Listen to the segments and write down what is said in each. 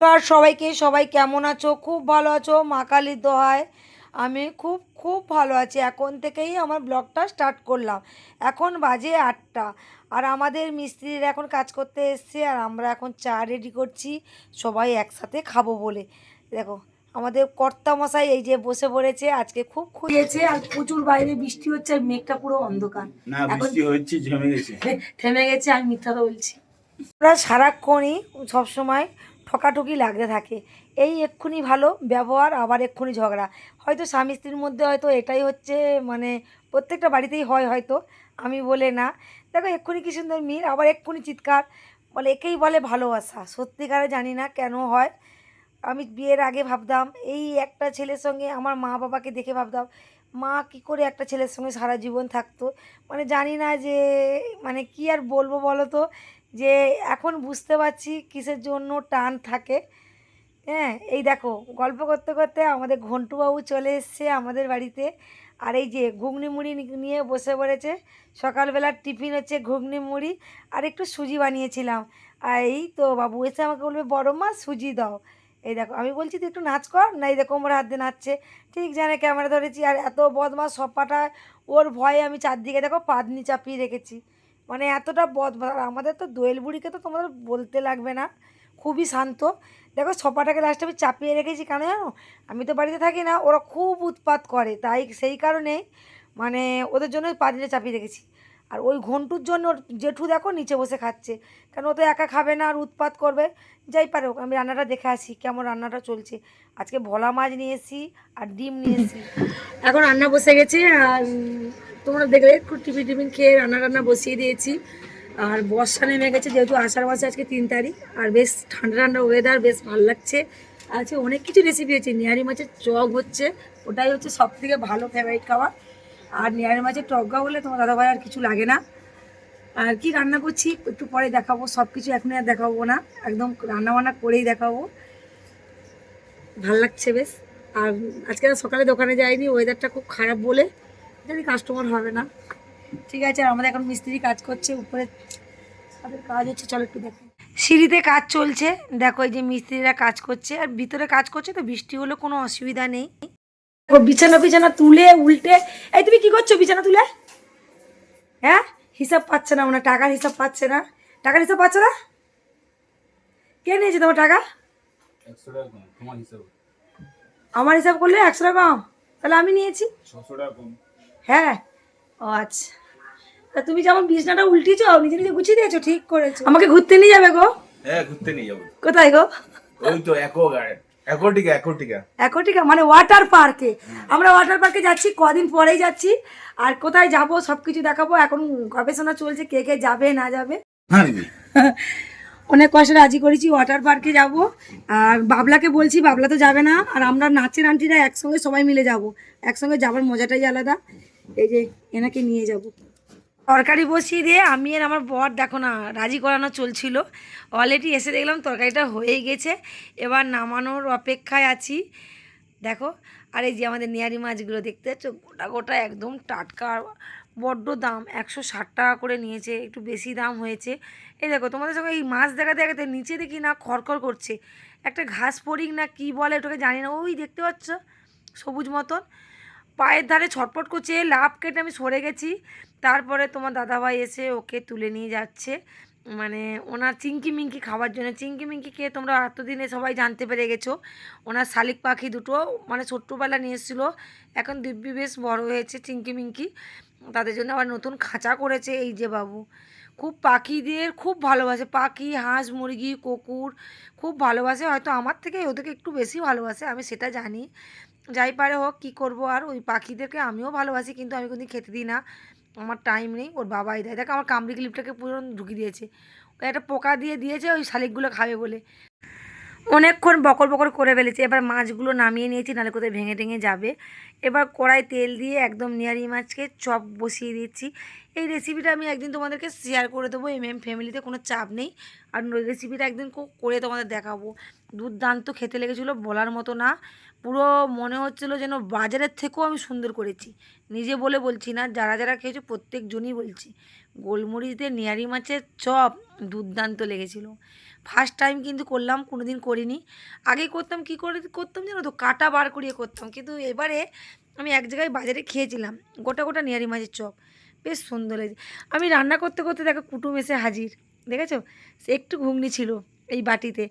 নমস্কার সবাইকে সবাই কেমন আছো? খুব ভালো আছো? মা কালীর দোহায়। আমি খুব খুব ভালো আছি। এখন থেকেই আমার ব্লগটা স্টার্ট করলাম। এখন বাজে আটটা। আর আমাদের মিস্ত্রিরা এখন কাজ করতে এসছে আর আমরা এখন চা রেডি করছি। সবাই একসাথে খাব বলে। দেখো আমাদের কর্তা মশাই এই যে বসে পড়েছে। আজকে খুব খুঁজেছে আর প্রচুর বাইরে বৃষ্টি হচ্ছে আর মেঘটা পুরো অন্ধকার। না এখন- বৃষ্টি হচ্ছে জমে গেছে। থেমে গেছে আমি মিথ্যা বলছি। ওরা সারাক্ষণই সবসময় ঠকাঠকি লাগতে থাকে। এই এক্ষুনি ভালো, ব্যবহার, আবার এক্ষুনি ঝগড়া। হয়তো স্বামী স্ত্রীর মধ্যে হয়তো এটাই হচ্ছে মানে প্রত্যেকটা বাড়িতেই হয় হয়তো, আমি বলে না। দেখো, এক্ষুনি কি সুন্দর মিল, আবার এক্ষুনি চিৎকার। বলে, একেই বলে ভালোবাসা। সত্যিকারে জানি না কেন হয়। আমি বিয়ের আগে ভাবতাম, এই একটা ছেলের সঙ্গে আমার মা বাবাকে দেখে ভাবতাম, মা কি করে একটা ছেলের সঙ্গে সারা জীবন থাকতো? মানে জানি না যে মানে কি আর বলব বলো তো? যে এখন বুঝতে পারছি কিসের জন্য টান থাকে। হ্যাঁ এই দেখো, গল্প করতে করতে আমাদের ঘন্টুবাবু চলে এসছে আমাদের বাড়িতে। আর এই যে ঘুগনি মুড়ি নিয়ে বসে পড়েছে। সকালবেলার টিফিন হচ্ছে ঘুগনি মুড়ি আর একটু সুজি বানিয়েছিলাম। আর এই তো বাবু এসে আমাকে বলবে, বড় মা, সুজি দাও। এই দেখো, আমি বলছি, তুই একটু নাচ কর, না এই দেখো আমার হাত দিয়ে নাচছে। ঠিক জানে ক্যামেরা ধরেছি, আর এত বদমাস সপাটা ওর ভয়ে আমি চারদিকে দেখো পাদনি চাপিয়ে রেখেছি। মানে এতটা আর আমাদের তো দোয়েল বুড়িকে তো তোমাদের বলতে লাগবে না। খুবই শান্ত। দেখো সপাটাকে লাস্টে আমি চাপিয়ে রেখেছি, কেন জানো? আমি তো বাড়িতে থাকি না, ওরা খুব উৎপাত করে, তাই সেই কারণেই মানে ওদের জন্য পাদিনে চাপিয়ে রেখেছি। আর ওই ঘন্টুর জন্য জেঠু দেখো নিচে বসে খাচ্ছে, কেন ও তো একা খাবে না আর উৎপাত করবে? যাই পারে আমি রান্নাটা দেখে আসি, কেমন রান্নাটা চলছে। আজকে ভোলা মাছ নিয়ে এসেছি আর ডিম নিয়ে এসেছি। এখন রান্না বসে গেছে, আর তোমরা দেখলে একটু টিফিন টিফিন খেয়ে রান্না রান্না বসিয়ে দিয়েছি। আর বর্ষা নেমে গেছে, যেহেতু আষাঢ় মাসে আজকে তিন তারিখ, আর বেশ ঠান্ডা ঠান্ডা ওয়েদার বেশ ভালো লাগছে। আজকে অনেক কিছু রেসিপি হচ্ছে, নিহারি মাছের চপ হচ্ছে, ওটাই হচ্ছে সব থেকে ভালো ফেভারিট খাবার আর নিহারি মাছের টগা হলে তোমার দাদাভাই আর কিছু লাগে না। আর কি রান্না করছি, একটু পরে দেখাবো সব কিছু এখনই আর দেখাবো না, একদম রান্না বান্না করেই দেখাবো। ভালো লাগছে বেশ। আর আজকে সকালে দোকানে যাইনি ওয়েদারটা খুব খারাপ বলে। জানি কাস্টমার হবে না। ঠিক আছে আর আমাদের এখন মিস্ত্রি কাজ করছে উপরে তাদের কাজ হচ্ছে চলো একটু দেখো। সিঁড়িতে কাজ চলছে। দেখো এই যে মিস্ত্রিরা কাজ করছে আর ভিতরে কাজ করছে তো বৃষ্টি হলে কোনো অসুবিধা নেই। ও বিছানা বিছানা তুলে উল্টে। এই তুমি কি করছ বিছানা তুলে? হ্যাঁ? হিসাব পাচ্ছে না ওনার টাকার হিসাব পাচ্ছে না। টাকার হিসাব পাচ্ছে না? কে নিয়েছে তোমার টাকা? একশো টাকা কম তোমার হিসাবে। আমার হিসাব করলে একশো টাকা কম। তাহলে আমি নিয়েছি। ছশো টাকা কম। হ্যাঁ। ও আচ্ছা। তা তুমি যেমন বিছনাটা উল্টিয়েছো নিজে নিজে গুছিয়ে দিয়েছ ঠিক করেছ। আমাকে ঘুরতে নিয়ে যাবে গো। হ্যাঁ ঘুরতে নিয়ে যাব। কোথায় গো? ওই তো একো গাড়ি একো টিকা একো টিকা একটিকা মানে ওয়াটার পার্কে আমরা ওয়াটার পার্কে যাচ্ছি কদিন পরেই যাচ্ছি। আর কোথায় যাব সব কিছু দেখাবো। এখন গবেষণা চলছে কে কে যাবে না যাবে। হ্যাঁ অনেক কষ্টে রাজি করেছি ওয়াটার পার্কে যাব। আর বাবলাকে বলছি বাবলা তো যাবে না। আর আমরা নাচের আন্টিরা একসঙ্গে সবাই মিলে যাব। একসঙ্গে যাবার মজাটাই আলাদা। এই যে এনাকে নিয়ে যাব। তরকারি বসিয়ে দিয়ে আমি আর আমার বর দেখো না, রাজি করানো চলছিল। অলরেডি এসে দেখলাম তরকারিটা হয়ে গেছে। এবার নামানোর অপেক্ষায় আছি। দেখো, আর এই যে আমাদের নিয়ারি মাছগুলো দেখতে পাচ্ছ, গোটা গোটা একদম টাটকা। বড্ড দাম, একশো ষাট টাকা করে নিয়েছে, একটু বেশি দাম হয়েছে। এই দেখো, তোমাদের সঙ্গে এই মাছ দেখাতে দেখাতে নিচে দেখি না, খড়খড় করছে। একটা ঘাস পরিক না, কি বলে ওটাকে জানি না। ওই দেখতে পাচ্ছ, সবুজ মতন। পায়ের ধারে ছটপট করছে লাভ কেটে আমি সরে গেছি। তারপরে তোমার দাদাভাই এসে ওকে তুলে নিয়ে যাচ্ছে। মানে ওনার চিংকি মিঙ্কি খাওয়ার জন্য। চিংকি মিঙ্কি খেয়ে তোমরা এতদিনে সবাই জানতে পেরে গেছো। ওনার শালিক পাখি দুটো মানে ছোট্টবেলা নিয়ে এসেছিল। এখন দিব্যি বেশ বড় হয়েছে চিংকি মিঙ্কি তাদের জন্য আবার নতুন খাঁচা করেছে এই যে বাবু। খুব পাখিদের খুব ভালোবাসে। পাখি, হাঁস, মুরগি, কুকুর খুব ভালোবাসে। হয়তো আমার থেকে ওদেরকে একটু বেশি ভালোবাসে, আমি সেটা জানি। যাই পারে হোক, কী করব? আর ওই পাখিদেরকে আমিও ভালোবাসি, কিন্তু আমি কোনোদিন খেতে দিই না। আমার টাইম নেই, ওর বাবাই দেয়। দেখ, আমার কামড়ি ক্লিপটাকে পুরো ঢুকিয়ে দিয়েছে। ওই একটা পোকা দিয়ে দিয়েছে, ওই শালিকগুলো খাবে বলে। অনেকক্ষণ বকর বকর করে ফেলেছি। এবার মাছগুলো নামিয়ে নিয়েছি, নাহলে কোথায় ভেঙে টেঙে যাবে। এবার কড়াই তেল দিয়ে একদম নিয়ারি মাছকে চপ বসিয়ে দিচ্ছি। এই রেসিপিটা আমি একদিন তোমাদেরকে শেয়ার করে দেবো এম এম ফ্যামিলিতে কোনো চাপ নেই। আর ওই রেসিপিটা একদিন করে তোমাদের দেখাবো। দুর্দান্ত খেতে লেগেছিলো বলার মতো না। পুরো মনে হচ্ছিল যেন বাজারের থেকেও আমি সুন্দর করেছি। নিজে বলে বলছি না, যারা যারা খেয়েছো প্রত্যেকজনই বলছি। গোলমরিচ দিয়ে নিয়ারি মাছের চপ দুর্দান্ত লেগেছিলো। ফার্স্ট টাইম কিন্তু করলাম কোনো দিন করিনি। আগে করতাম, কি করে করতাম জানো তো? কাটা বার করিয়ে করতাম। কিন্তু এবারে আমি এক জায়গায় বাজারে খেয়েছিলাম, গোটা গোটা নিয়ারি মাছের চপ। বেশ সুন্দর লাগছে। আমি রান্না করতে করতে দেখো কুটুম এসে হাজির, দেখেছ? একটু ঘুগনি ছিল এই বাটিতে।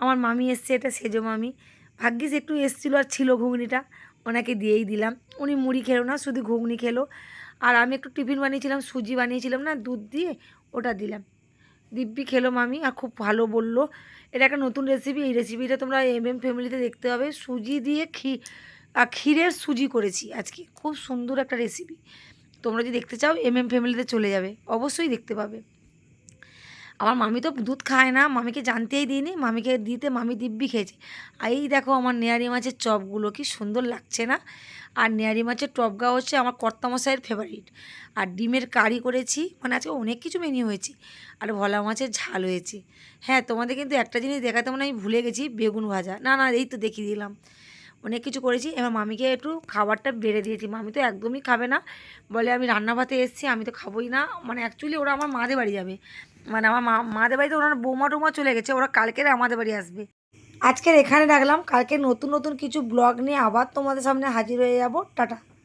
আমার মামি এসছে, এটা সেজো মামি। ভাগ্যিস একটু এসছিল আর ছিল ঘুগনিটা, ওনাকে দিয়েই দিলাম। উনি মুড়ি খেলো না, শুধু ঘুগনি খেলো। আর আমি একটু টিফিন বানিয়েছিলাম, সুজি বানিয়েছিলাম না, দুধ দিয়ে ওটা দিলাম। দিব্যি খেলো মামি আর খুব ভালো বলল, এটা একটা নতুন রেসিপি এই রেসিপিটা তোমরা এম এম ফ্যামিলিতে দেখতে হবে সুজি দিয়ে ক্ষী ক্ষীরের সুজি করেছি আজকে। খুব সুন্দর একটা রেসিপি তোমরা যদি দেখতে চাও এম এম ফ্যামিলিতে চলে যাবে। অবশ্যই দেখতে পাবে। আমার মামি তো দুধ খায় না, মামিকে জানতেই দিইনি, মামিকে দিতে মামি দিব্যি খেয়েছে। আর এই দেখো আমার নেয়ারি মাছের চপগুলো, কি সুন্দর লাগছে না? আর নেয়ারি মাছের টপগা হচ্ছে আমার কর্তামশাইয়ের ফেভারিট আর ডিমের কারি করেছি মানে আজকে অনেক কিছু মেনু হয়েছে। আর ভলা মাছের ঝাল হয়েছে। হ্যাঁ তোমাদের কিন্তু একটা জিনিস দেখাতে মানে আমি ভুলে গেছি, বেগুন ভাজা। না না, এই তো দেখিয়ে দিলাম। অনেক কিছু করেছি। এবার মামিকে একটু খাবারটা বেড়ে দিয়েছি। মামি তো একদমই খাবে না। বলে, আমি রান্না ভাতে এসেছি, আমি তো খাবোই না। মানে অ্যাকচুয়ালি ওরা আমার মাদের বাড়ি যাবে। মানে আমার মা, মাদের বাড়িতে ওনার বৌমা টৌমা চলে গেছে। ওরা কালকের আমাদের বাড়ি আসবে। আজকের এখানে রাখলাম। কালকে নতুন নতুন কিছু ব্লগ নিয়ে আবার তোমাদের সামনে হাজির হয়ে যাব। টাটা।